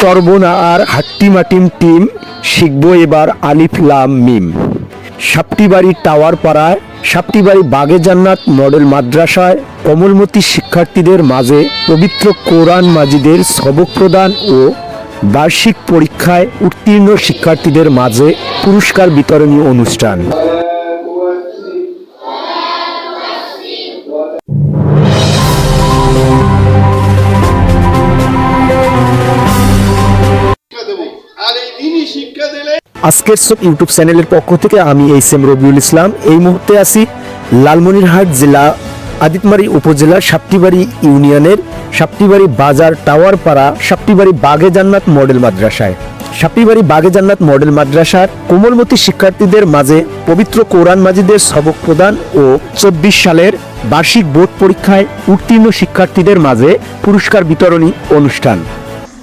চরবোনা আর হাট্টিমাটিম team শিখব এবার আলিফ লাম মিম। সাপটিবাড়ি টাওয়ার পাড়ায়, সাপটিবাড়ি বাগে জান্নাত মডেল মাদ্রাসায় কমলমতি শিক্ষার্থীদের মাঝে পবিত্র কোরআন মাজিদের সবক প্রদান ও বার্ষিক পরীক্ষায় উত্তীর্ণ শিক্ষার্থীদের মাঝে পুরস্কার বিতরণী অনুষ্ঠান। আজকের সব ইউটিউব চ্যানেলের পক্ষ থেকে আমি এইচ এম রবিউল ইসলাম। এই মুহূর্তে আছি লালমনিরহাট জেলা আদিতমারি উপজেলার সাপ্তিবাড়ি ইউনিয়নের সাপ্তিবাড়ি বাজার টাওয়ার পাড়া সাপ্তিবাড়ি বাগে জান্নাত মডেল মাদ্রাসায়। সাপ্তিবাড়ি বাগে জান্নাত মডেল মাদ্রাসার কোমলমতি শিক্ষার্থীদের মাঝে পবিত্র কোরআন মাজিদের সবক প্রদান ও চব্বিশ সালের বার্ষিক বোর্ড পরীক্ষায় উত্তীর্ণ শিক্ষার্থীদের মাঝে পুরস্কার বিতরণী অনুষ্ঠান।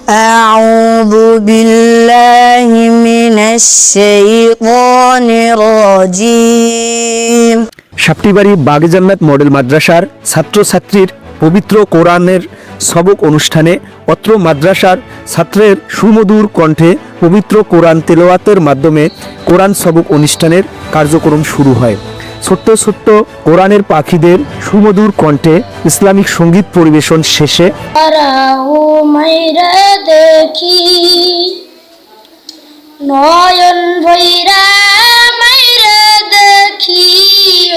أعوذ بالله من الشيطان الرجيم সাপ্তিবাড়ি বাগে জান্নাত মডেল মাদ্রাসার ছাত্রছাত্রীর পবিত্র কোরআনের সবক অনুষ্ঠানে অত্র মাদ্রাসার ছাত্রের সুমধুর কণ্ঠে পবিত্র কোরআন তেলাওয়াতের মাধ্যমে কোরআন সবক অনুষ্ঠানের কার্যক্রম শুরু হয় ছোট্ট ছোট্ট কোরআনের পাখিদের সুমধুর কণ্ঠে ইসলামিক সংগীত পরিবেশন শেষে দেখি। নয়ন ভৈরা দেখি।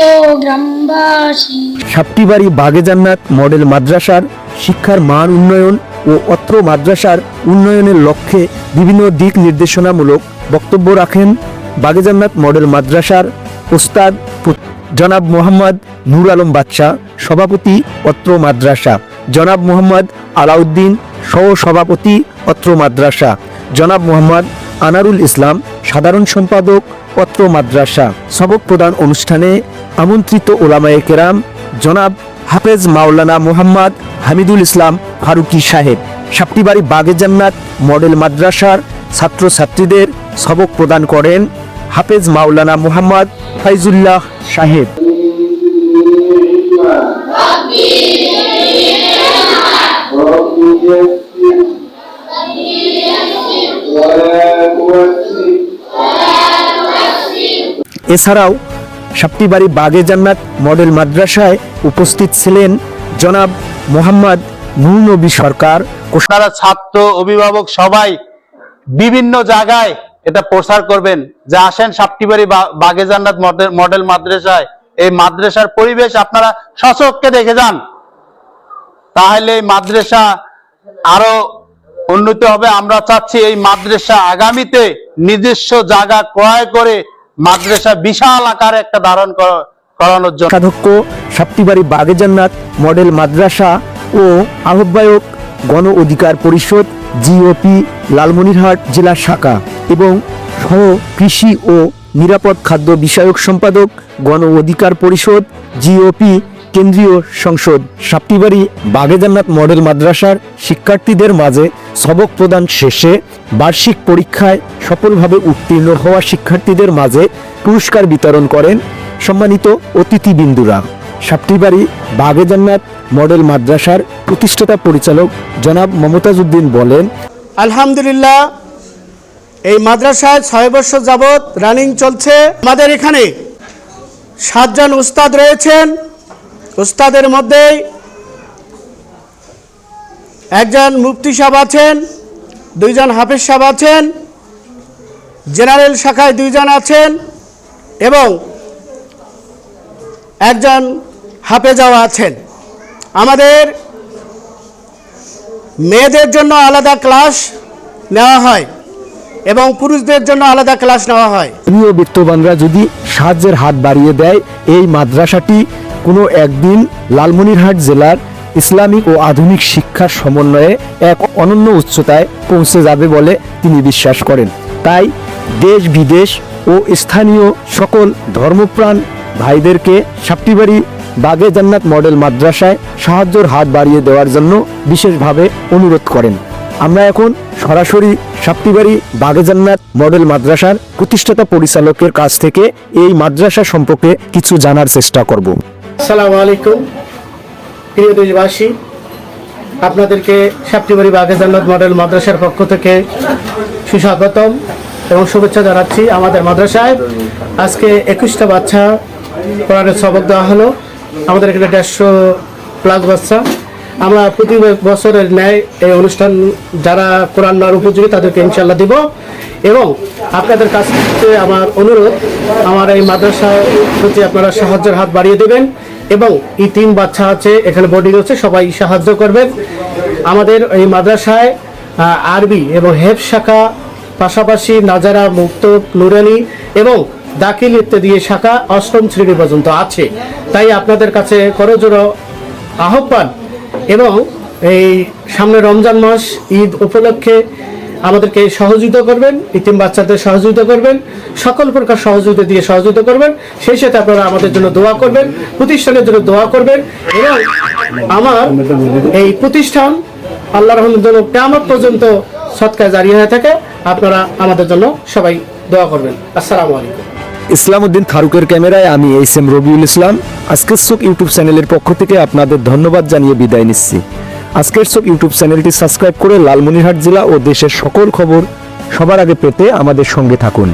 ও গ্রামবাসী। সাপ্তিবাড়ি বাগে জান্নাত মডেল মাদ্রাসার শিক্ষার মান উন্নয়ন ও অত্র মাদ্রাসার উন্নয়নের লক্ষ্যে বিভিন্ন দিক নির্দেশনামূলক বক্তব্য রাখেন বাগে জান্নাত মডেল মাদ্রাসার ওস্তাদ জনাব মোহাম্মদ নূর আলম বাদশাহ সভাপতি অত্র মাদ্রাসা। জনাব মোহাম্মদ আলাউদ্দিন সহ সভাপতি অত্র মাদ্রাসা। জনাব মোহাম্মদ আনারুল ইসলাম, সাধারণ সম্পাদক অত্র মাদ্রাসা। সবক প্রদান অনুষ্ঠানে আমন্ত্রিত ওলামায়ে কেরাম জনাব হাফেজ মাওলানা মোহাম্মদ হামিদুল ইসলাম ফারুকি সাহেব। সাপ্তিবাড়ি বাগে জান্নাত মডেল মাদ্রাসার ছাত্রছাত্রীদের সবক প্রদান করেন হাফেজ মাওলানা মোহাম্মদ ফাইজুল্লাহ সাহেব। এছাড়াও সাপ্তিবাড়ি বাগে জান্নাত মডেল মাদ্রাসায় উপস্থিত ছিলেন জনাব মোহাম্মদ নূর নবী সরকার। আপনারা ছাত্র, অভিভাবক সবাই বিভিন্ন জায়গায় এটা প্রচার করবেন। যে আসেন সাপ্তিবাড়ি বা- বাগে জান্নাত মডেল- মাদ্রাসায়। এই মাদ্রাসার পরিবেশ আপনারা সচককে দেখে যান। তাহলে এই মাদ্রাসা আরও উন্নতি হবে। আমরা চাচ্ছি এই মাদ্রাসা আগামীতে নিজস্ব জায়গা ক্রয় করে মাদ্রাসা বিশাল আকারে একটা ধারণ করা- করানোর জন্য। কোষাধ্যক্ষ সাপ্তিবাড়ি বাগে জান্নাত মডেল মাদ্রাসা ও আহ্বায়ক গণ অধিকার পরিষদ, জিওপি, লালমনিরহাট জেলা শাখা। এবং সহ কৃষি ও নিরাপদ খাদ্য বিষয়ক সম্পাদক, গণ অধিকার পরিষদ, জিওপি, কেন্দ্রীয় সংসদ। সাপ্তিবাড়ি বাগে জান্নাত মডেল মাদ্রাসার শিক্ষার্থীদের মাঝে সবক প্রদান শেষে বার্ষিক পরীক্ষায় সফলভাবে উত্তীর্ণ হওয়া শিক্ষার্থীদের মাঝে পুরস্কার বিতরণ করেন সম্মানিত অতিথিবৃন্দুরা। সাপ্তিবাড়ি বাগে জান্নাত মডেল মাদ্রাসার প্রতিষ্ঠাতা পরিচালক জনাব মমতাজ উদ্দিন বলেন, আলহামদুলিল্লাহ এই মাদ্রাসায় ছয় বছর যাবৎ রানিং চলছে। আমাদের এখানে সাতজন উস্তাদ রয়েছেন। উস্তাদের মধ্যে একজন মুফতি সাহেব আছেন, দুইজন হাফেজ সাহেব আছেন, জেনারেল শাখায় দুইজন আছেন এবং একজন হাফেজাও আছেন। আমাদের মেয়েদের জন্য আলাদা ক্লাস নেওয়া হয়। এবং পুরুষদের জন্য আলাদা ক্লাস নেওয়া হয়। প্রিয় বিত্তবানরা, যদি সাহায্যের হাত বাড়িয়ে দেয়, এই মাদ্রাসাটি কোনো একদিন লালমনিরহাট জেলার ইসলামিক ও আধুনিক শিক্ষার সমন্বয়ে এক অনন্য উচ্চতায় পৌঁছে যাবে বলে তিনি বিশ্বাস করেন। তাই দেশ বিদেশ ও স্থানীয় সকল ধর্মপ্রাণ ভাইদেরকে সাপ্তিবাড়ি বাগে জান্নাত মডেল মাদ্রাসায় সাহায্যের হাত বাড়িয়ে দেওয়ার জন্য বিশেষভাবে অনুরোধ করেন। আমরা এখন সরাসরি সাপ্তিবাড়ি বাগে জান্নাত মডেল মাদ্রাসার প্রতিষ্ঠাতা পরিচালকের কাছ থেকে এই মাদ্রাসা সম্পর্কে কিছু জানার চেষ্টা করব। আসসালামু আলাইকুম, প্রিয় দেশবাসী, আপনাদেরকে সাপ্তিবাড়ি বাগে জান্নাত মডেল মাদ্রাসার পক্ষ থেকে সুস্বাগতম এবং শুভেচ্ছা জানাচ্ছি আমাদের মাদ্রাসায়। আজকে একুশটা বাচ্চা কোরআনের সবক দেওয়া হলো। আমাদের এখানে দেড়শো প্লাস বাচ্চা। আমরা প্রতি বছরের ন্যায় এই অনুষ্ঠান যারা কোরআন নেওয়ার উপযোগী, তাদেরকে ইনশাল্লাহ দিব। এবং আপনাদের কাছ থেকে আমার অনুরোধ, আমার এই মাদ্রাসার প্রতি আপনারা সাহায্যের হাত বাড়িয়ে দেবেন এবং এই তিন বাচ্চা আছে, এখানে বোর্ডিং হচ্ছে, সবাই সাহায্য করবেন। আমাদের এই মাদ্রাসায় আরবি এবং হেফ শাখা, পাশাপাশি নাজারা, মুক্ত, নুরানি এবং দাখিল ইত্যাদি শাখা অষ্টম শ্রেণি পর্যন্ত আছে। তাই আপনাদের কাছে করজোড়ো আহ্বান এবং এই সামনে রমজান মাস, ঈদ উপলক্ষে আমাদেরকে সহযোগিতা করবেন ইতিম বাচ্চাদের সহযোগিতা করবেন, সকল প্রকার সহযোগিতা দিয়ে সহযোগিতা করবেন। সেই সাথে আপনারা আমাদের জন্য দোয়া করবেন, প্রতিষ্ঠানের জন্য দোয়া করবেন এবং আমার এই প্রতিষ্ঠান আল্লাহ রহমতের জন্য কেমন পর্যন্ত সৎকার জারি হয়ে থাকে। আপনারা আমাদের জন্য সবাই দোয়া করবেন। আসসালামু আলাইকুম। ইসলাম উদ্দিন ফারুকের ক্যামেরায় আমি এইচ এম রবিউল ইসলাম। আজকের চোখ ইউটিউব চ্যানেলের পক্ষ থেকে আপনাদের ধন্যবাদ জানিয়ে বিদায় নিচ্ছি। আজকের চোখ ইউটিউব চ্যানেলটি সাবস্ক্রাইব করে লালমনিরহাট জেলা ও দেশের সকল খবর সবার আগে পেতে আমাদের সঙ্গে থাকুন।